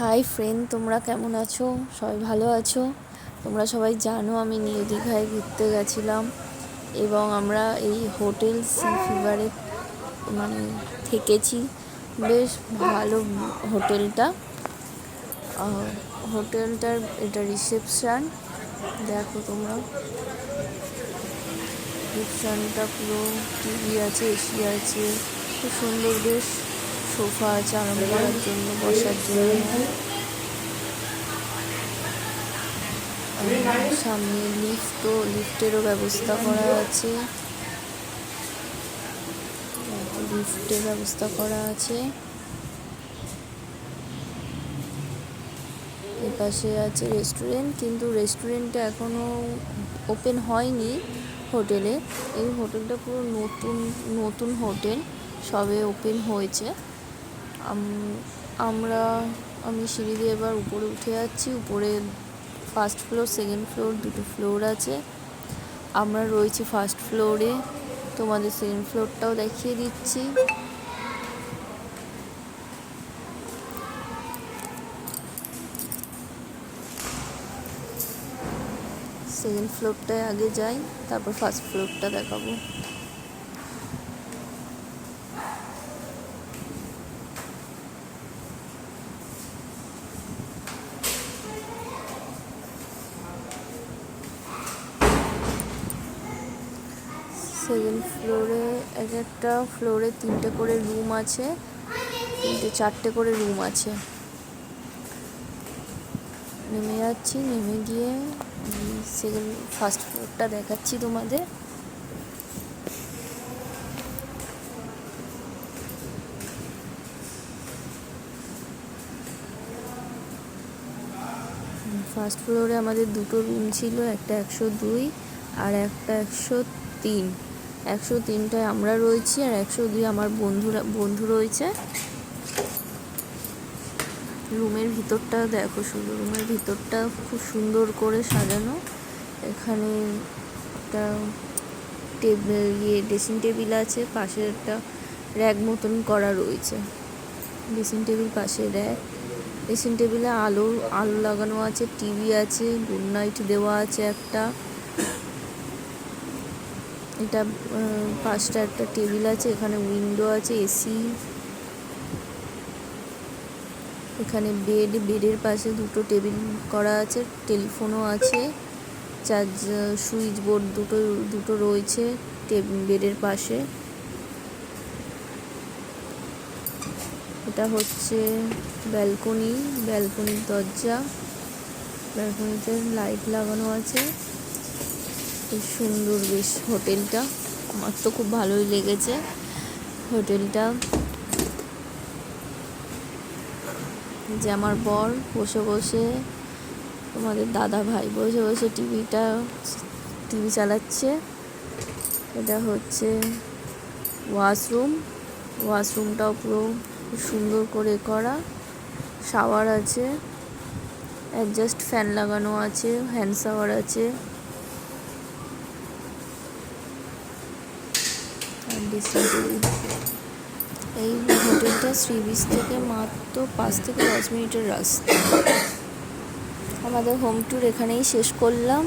Hi friend তোমরা কেমন আছো? সবাই ভালো আছো? তোমরা সবাই জানো আমি নিউ দীঘায় ঘুরতে গেছিলাম এবং আমরা এই হোটেল সি ফিভারে মানে থেকেছি। বেশ ভালো হোটেলটা। হোটেলটার এটা রিসেপশান। দেখো তোমরা। রিসেপশানটা পুরো টিভি আছে এসি আছে। খুব সুন্দর বেশ। সোফা আছে আরাম করার জন্য, বসার জন্য। সামনে লিফটও লিফটেরও ব্যবস্থা করা আছে। লিফটের ব্যবস্থা করা আছে। এপাশে আছে রেস্টুরেন্ট কিন্তু রেস্টুরেন্টটা এখনও ওপেন হয়নি হোটেলে। এই হোটেলটা পুরো নতুন নতুন হোটেল, সবে ওপেন হয়েছে। আমরা, আমি সিঁড়ি দিয়ে এবার উপরে উঠে যাচ্ছি। উপরে ফার্স্ট ফ্লোর সেকেন্ড ফ্লোর দুটো ফ্লোর আছে। আমরা রয়েছি ফার্স্ট ফ্লোরে তোমাদের সেকেন্ড ফ্লোরটাও দেখিয়ে দিচ্ছি। সেকেন্ড ফ্লোরটায় আগে যাই, তারপর ফার্স্ট ফ্লোরটা দেখাবো। সেকেন্ড ফ্লোরে এক একটা ফ্লোরে তিনটে করে রুম আছে, তিনটে চারটে করে রুম আছে। নেমে যাচ্ছি, নেমে গিয়ে সেকেন্ড ফার্স্ট ফ্লোরটা দেখাচ্ছি তোমাদের। ফার্স্ট ফ্লোরে আমাদের দুটো রুম ছিল, একটা একশো দুই আর একটা একশো তিন। একশো তিনটায় আমরা রয়েছি আর একশো দুই আমার বন্ধুরা বন্ধু রয়েছে। রুমের ভিতরটা দেখো শুধু রুমের ভিতরটা খুব সুন্দর করে সাজানো। এখানে একটা টেবিল ইয়ে ড্রেসিং টেবিল আছে, পাশে একটা র্যাক মতন করা রয়েছে। ড্রেসিং টেবিল পাশে র্যাক। ড্রেসিং টেবিলে আলো আলো লাগানো আছে, টিভি আছে, গুড নাইট দেওয়া আছে একটা। এটা পাঁচটা একটা টেবিল আছে, এখানে উইন্ডো আছে, এসি। এখানে বেড, বেডের পাশে দুটো টেবিল করা আছে, টেলিফোনও আছে, চার্জ, সুইচ বোর্ড দুটো দুটো রয়েছে বেডের পাশে। এটা হচ্ছে ব্যালকনি, ব্যালকনির দরজা। ব্যালকনিতে লাইট লাগানো আছে। খুব সুন্দর বেশ হোটেলটা। আমার তো খুব ভালোই লেগেছে হোটেলটা। যে আমার বর বসে বসে, তোমাদের দাদা ভাই বসে বসে টিভিটা, টিভি চালাচ্ছে। এটা হচ্ছে ওয়াশরুম। ওয়াশরুমটাও পুরো সুন্দর করে করা। শাওয়ার আছে। অ্যাডজাস্ট ফ্যান লাগানো আছে, হ্যান্ড শাওয়ার আছে। টেবিল এই হোটেলটা সি বিচ থেকে মাত্র পাঁচ থেকে দশ মিনিটের রাস্তা। আমাদের হোম ট্যুর এখানেই শেষ করলাম।